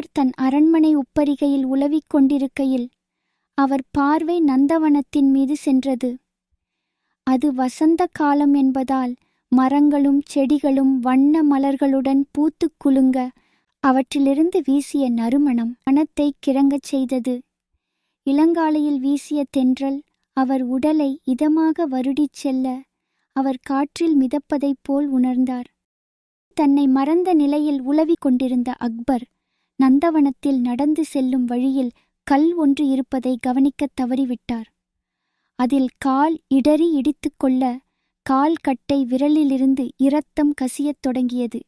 அவர் தன் அரண்மனை உப்பரிகையில் உலவிக் கொண்டிருக்கையில் அவர் பார்வை நந்தவனத்தின் மீது சென்றது. அது வசந்த காலம் என்பதால் மரங்களும் செடிகளும் வண்ண மலர்களுடன் பூத்துக் குலுங்க அவற்றிலிருந்து வீசிய நறுமணம் மனத்தை கிறங்கச் செய்தது. இளங்காலையில் வீசிய தென்றல் அவர் உடலை இதமாக வருடிச் செல்ல அவர் காற்றில் மிதப்பதைப் போல் உணர்ந்தார். தன்னை மறந்த நிலையில் உலவிக் கொண்டிருந்த அக்பர் நந்தவனத்தில் நடந்து செல்லும் வழியில் கல் ஒன்று இருப்பதை கவனிக்கத் தவறிவிட்டார். அதில் கால் இடறி இடித்துக்கொள்ள கால் கட்டை விரலிலிருந்து இரத்தம் கசியத் தொடங்கியது.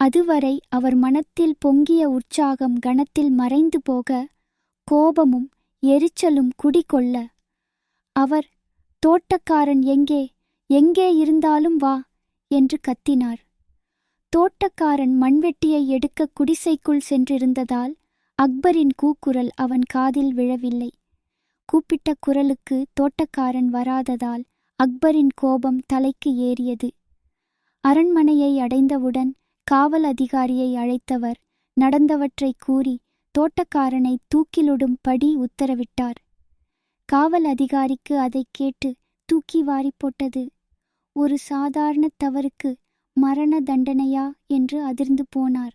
அதுவரை அவர் மனத்தில் பொங்கிய உற்சாகம் கணத்தில் மறைந்து போக கோபமும் எரிச்சலும் குடிகொள்ள அவர் தோட்டக்காரன் எங்கே? எங்கே இருந்தாலும் வா என்று கத்தினார். தோட்டக்காரன் மண்வெட்டியை எடுக்க குடிசைக்குள் சென்றிருந்ததால் அக்பரின் கூக்குரல் அவன் காதில் விழவில்லை. கூப்பிட்ட குரலுக்கு தோட்டக்காரன் வராததால் அக்பரின் கோபம் தலைக்கு ஏறியது. அரண்மனையை அடைந்தவுடன் காவல் அதிகாரியை அழைத்தவர் நடந்தவற்றை கூறி தோட்டக்காரனை தூக்கிலிடும் படி உத்தரவிட்டார். காவல் அதிகாரிக்கு அதைக் கேட்டு தூக்கி வாரி போட்டது. ஒரு சாதாரண தவறுக்கு மரண தண்டனையா? என்று அதிர்ந்து போனார்.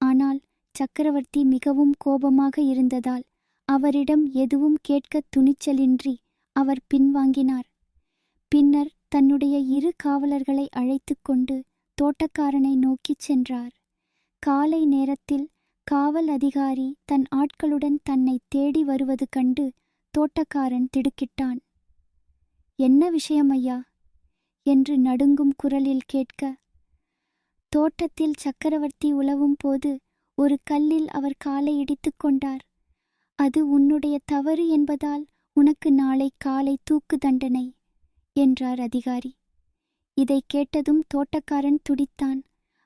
ஆனால் சக்கரவர்த்தி மிகவும் கோபமாக இருந்ததால் அவரிடம் எதுவும் கேட்க துணிச்சலின்றி அவர் பின்வாங்கினார். பின்னர் தன்னுடைய இரு காவலர்களை அழைத்து கொண்டு தோட்டக்காரனை நோக்கிச் சென்றார். காலை நேரத்தில் காவல் அதிகாரி தன் ஆட்களுடன் தன்னை தேடி வருவது கண்டு தோட்டக்காரன் திடுக்கிட்டான். என்ன விஷயம் ஐயா? என்று நடுங்கும் குரலில் கேட்க தோட்டத்தில் சக்கரவர்த்தி உலவும் போது ஒரு கல்லில் அவர் காலை இடித்துக் கொண்டார். அது உன்னுடைய தவறு என்பதால் உனக்கு நாளை காலை தூக்கு தண்டனை என்றார் அதிகாரி. இதை கேட்டதும் தோட்டக்காரன் துடித்தான்.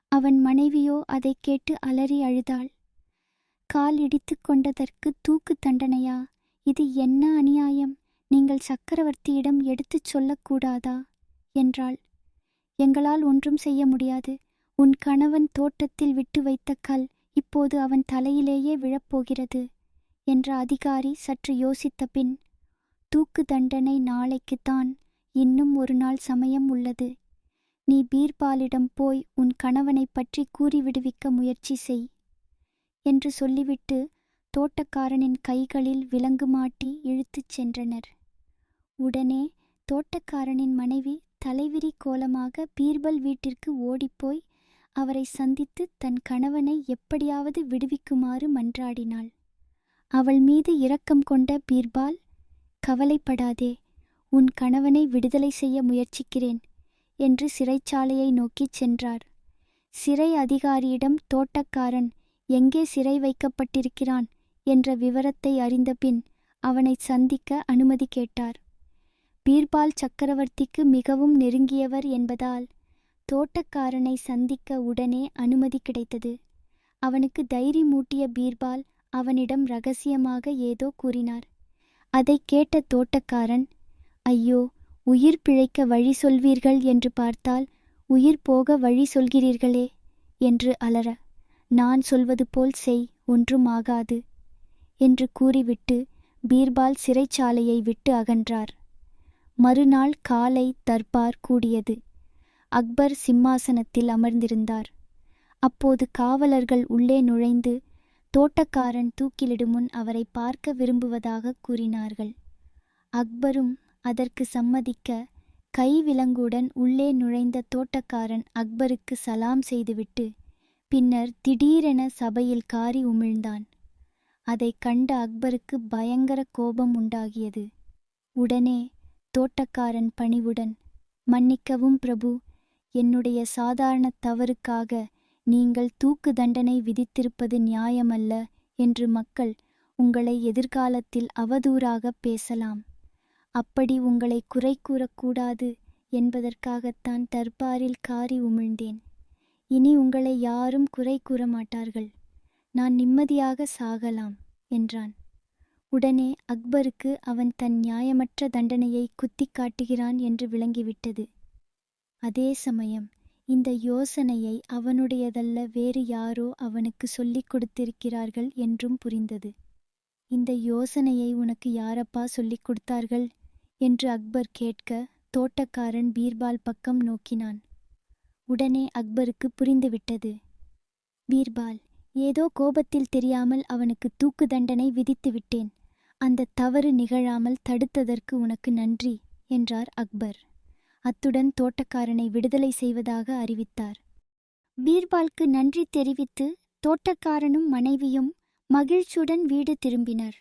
அவன் மனைவியோ அதைக் கேட்டு அலறி அழுதாள். கால் இடித்துக் கொண்டதற்கு தூக்கு தண்டனையா? இது என்ன அநியாயம்? நீங்கள் சக்கரவர்த்தியிடம் எடுத்துச் சொல்லக்கூடாதா? என்றாள். எங்களால் ஒன்றும் செய்ய முடியாது. உன் கணவன் தோட்டத்தில் விட்டு வைத்த கல் இப்போது அவன் தலையிலேயே விழப்போகிறது என்ற அதிகாரி சற்று யோசித்த பின் தூக்கு தண்டனை நாளைக்குத்தான். இன்னும் ஒரு நாள் சமயம் உள்ளது. நீ பீர்பாலிடம் போய் உன் கணவனைப் பற்றி கூறிவிடுவிக்க முயற்சி செய் என்று சொல்லிவிட்டு தோட்டக்காரனின் கைகளில் விலங்கு மாட்டி இழுத்துச் சென்றனர். உடனே தோட்டக்காரனின் மனைவி தலைவிரி கோலமாக பீர்பல் வீட்டிற்கு ஓடிப்போய் அவரை சந்தித்து தன் கணவனை எப்படியாவது விடுவிக்குமாறு மன்றாடினாள். அவள் மீது இரக்கம் கொண்ட பீர்பால் கவலைப்படாதே உன் கணவனை விடுதலை செய்ய முயற்சிக்கிறேன் என்று சிறைச்சாலையை நோக்கிச் சென்றார். சிறை அதிகாரியிடம் தோட்டக்காரன் எங்கே சிறை வைக்கப்பட்டிருக்கிறான்? என்ற விவரத்தை அறிந்தபின் அவனை சந்திக்க அனுமதி கேட்டார். பீர்பால் சக்கரவர்த்திக்கு மிகவும் நெருங்கியவர் என்பதால் தோட்டக்காரனை சந்திக்க உடனே அனுமதி கிடைத்தது. அவனுக்கு தைரியமூட்டிய பீர்பால் அவனிடம் ரகசியமாக ஏதோ கூறினார். அதைக் கேட்ட தோட்டக்காரன் ஐயோ உயிர் பிழைக்க வழி சொல்வீர்கள் என்று பார்த்தால் உயிர் போக வழி சொல்கிறீர்களே என்று அலற நான் சொல்வது போல் செய் ஒன்றும் ஆகாது என்று கூறிவிட்டு பீர்பால் சிறைச்சாலையை விட்டு அகன்றார். மறுநாள் காலை தர்பார் கூடியது. அக்பர் சிம்மாசனத்தில் அமர்ந்திருந்தார். அப்போது காவலர்கள் உள்ளே நுழைந்து தோட்டக்காரன் தூக்கிலிடும் முன் அவரை பார்க்க விரும்புவதாக கூறினார்கள். அக்பரும் அதற்கு சம்மதிக்க கைவிலங்குடன் உள்ளே நுழைந்த தோட்டக்காரன் அக்பருக்கு சலாம் செய்துவிட்டு பின்னர் திடீரென சபையில் காரி உமிழ்ந்தான். அதை கண்ட அக்பருக்கு பயங்கர கோபம் உண்டாகியது. உடனே தோட்டக்காரன் பணிவுடன் மன்னிக்கவும் பிரபு என்னுடைய சாதாரண தவறுக்காக நீங்கள் தூக்கு தண்டனை விதித்திருப்பது நியாயமல்ல என்று மக்கள் உங்களை எதிர்காலத்தில் அவதூறாக பேசலாம். அப்படி உங்களை குறை கூறக்கூடாது என்பதற்காகத்தான் தர்பாரில் காரி உமிழ்ந்தேன். இனி உங்களை யாரும் குறை கூற மாட்டார்கள் நான் நிம்மதியாக சாகலாம் என்றான். உடனே அக்பருக்கு அவன் தன் நியாயமற்ற தண்டனையை குத்திக் காட்டுகிறான் என்று விளங்கிவிட்டது. அதே சமயம் இந்த யோசனையை அவனுடையதல்ல வேறு யாரோ அவனுக்கு சொல்லிக் கொடுத்திருக்கிறார்கள் என்றும் புரிந்தது. இந்த யோசனையை உனக்கு யாரப்பா சொல்லிக் கொடுத்தார்கள்? என்று அக்பர் கேட்க தோட்டக்காரன் பீர்பால் பக்கம் நோக்கினான். உடனே அக்பருக்கு புரிந்துவிட்டது. பீர்பால் ஏதோ கோபத்தில் தெரியாமல் அவனுக்கு தூக்கு தண்டனை விதித்து விட்டேன். அந்த தவறு நிகழாமல் தடுத்ததற்கு உனக்கு நன்றி என்றார் அக்பர். அத்துடன் தோட்டக்காரனை விடுதலை செய்வதாக அறிவித்தார். பீர்பால்க்கு நன்றி தெரிவித்து தோட்டக்காரனும் மனைவியும் மகிழ்ச்சியுடன் வீடு திரும்பினர்.